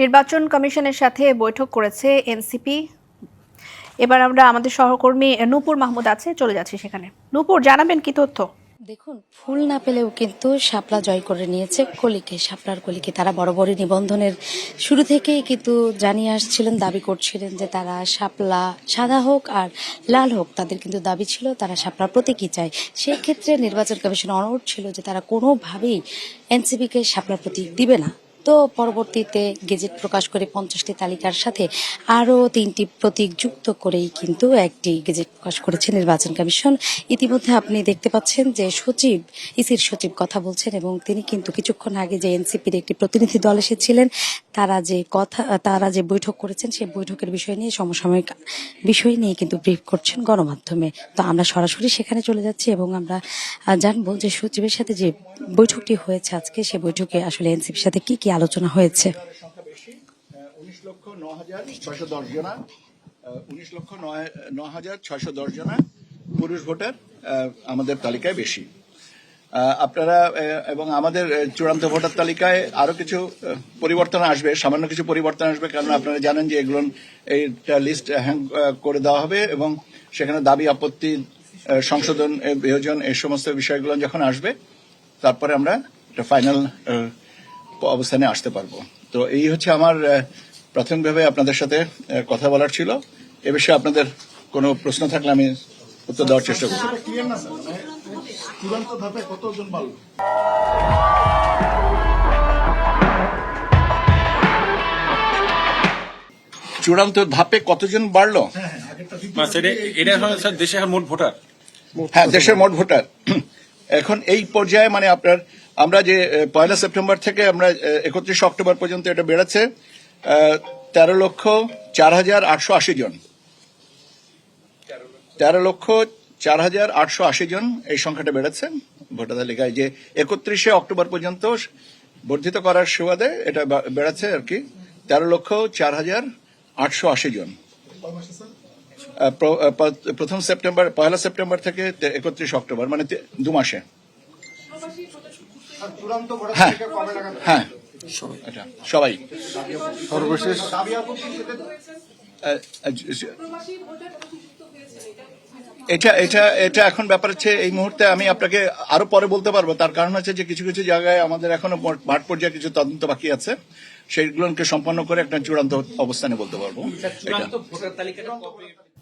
নির্বাচন কমিশনের সাথে বৈঠক করেছে এনসিপি। এবার আমরা আমাদের সহকর্মী নূপুর মাহমুদ আছে, চলে যাচ্ছি সেখানে। নূপুর, জানাবেন কি তথ্য? দেখুন, ফুল না পেলেও কিন্তু শাপলা জয় করে নিয়েছে কলিকে, শাপলার কলিকে। তারা বড় বড় নিবন্ধনের শুরু থেকেই কিন্তু জানিয়ে আসছিলেন, দাবি করছিলেন যে তারা শাপলা সাদা হোক আর লাল হোক, তাদের কিন্তু দাবি ছিল তারা শাপলার প্রতীকই চায়। সেই ক্ষেত্রে নির্বাচন কমিশন অনুরোধ ছিল যে তারা কোনোভাবেই এনসিপিকে শাপলার প্রতীক দিবে না। তো পরবর্তীতে গেজেট প্রকাশ করে পঞ্চাশটি তালিকার সাথে আরও তিনটি প্রতীক যুক্ত করেই কিন্তু একটি গেজেট প্রকাশ করেছে নির্বাচন কমিশন। ইতিমধ্যে আপনি দেখতে পাচ্ছেন যে সচিব, ইসির সচিব কথা বলছেন এবং তিনি কিন্তু কিছুক্ষণ আগে যে এনসিপির একটি প্রতিনিধি দল এসেছিলেন, তারা যে কথা, তারা যে বৈঠক করেছেন সেই বৈঠকের বিষয় নিয়ে, সমসাময়িক বিষয় নিয়ে কিন্তু ব্রিফ করছেন গণমাধ্যমে। তো আমরা সরাসরি সেখানে চলে যাচ্ছি এবং আমরা জানব যে সচিবের সাথে যে বৈঠকটি হয়েছে আজকে, সে বৈঠকে আসলে এনসিপির সাথে কি কি আলোচনা হয়েছে। হাজার দশ জনা উনিশ লক্ষ হাজার দশ জনা পুরুষ ভোটার আমাদের তালিকায় বেশি। আপনারা এবং আমাদের চূড়ান্ত ভোটার তালিকায় আরও কিছু পরিবর্তন আসবে, সামান্য কিছু পরিবর্তন আসবে, কারণ আপনারা জানেন যে এগুলো, এইটা লিস্ট হ্যাং করে দেওয়া হবে এবং সেখানে দাবি, আপত্তি সংশোধন বিয়োজন এই সমস্ত বিষয়গুলো যখন আসবে, তারপরে আমরা ফাইনাল অবস্থানে আসতে পারব। তো এই হচ্ছে আমার প্রাথমিকভাবে আপনাদের সাথে কথা বলার ছিল। এ বিষয়ে আপনাদের কোনো প্রশ্ন থাকলে আমি উত্তর দেওয়ার চেষ্টা করব। মানে চূড়ান্ত ধাপে কতজন বাড়লো চূড়ান্ত ধাপে কতজন বাড়লো? মানে এটা স্যার দেশে মোট ভোটার। হ্যাঁ দেশের মোট ভোটার। এখন এই পর্যায়ে মানে আপনার আমরা যে পয়লা সেপ্টেম্বর থেকে আমরা একত্রিশ অক্টোবর পর্যন্ত এটা বেড়েছে তেরো লক্ষ চার হাজার আটশো আশি জন। তেরো লক্ষ চার হাজার আটশো আশি জন এই সংখ্যাটা বেড়েছে। ভোটার তালিকায় যে একত্রিশে অক্টোবর পর্যন্ত বর্ধিত করার সুবাদে এটা বেড়েছে আর কি। তেরো লক্ষ চার হাজার আটশো আশি জন। প্রথম সেপ্টেম্বর, পয়লা সেপ্টেম্বর থেকে একত্রিশ অক্টোবর মানে দু মাসে। হ্যাঁ। হ্যাঁ। সবাই। সর্বশেষ। এটা এটা এটা এখন ব্যাপার হচ্ছে এই মুহূর্তে আমি আপনাকে আরও পরে বলতে পারব। তার কারণ হচ্ছে যে কিছু কিছু জায়গায় আমাদের এখনও মাঠ পর্যায়ে কিছু তদন্ত বাকি আছে। সেইগুলোকে সম্পন্ন করে একটা চূড়ান্ত অবস্থানে বলতে পারব। তালিকাটা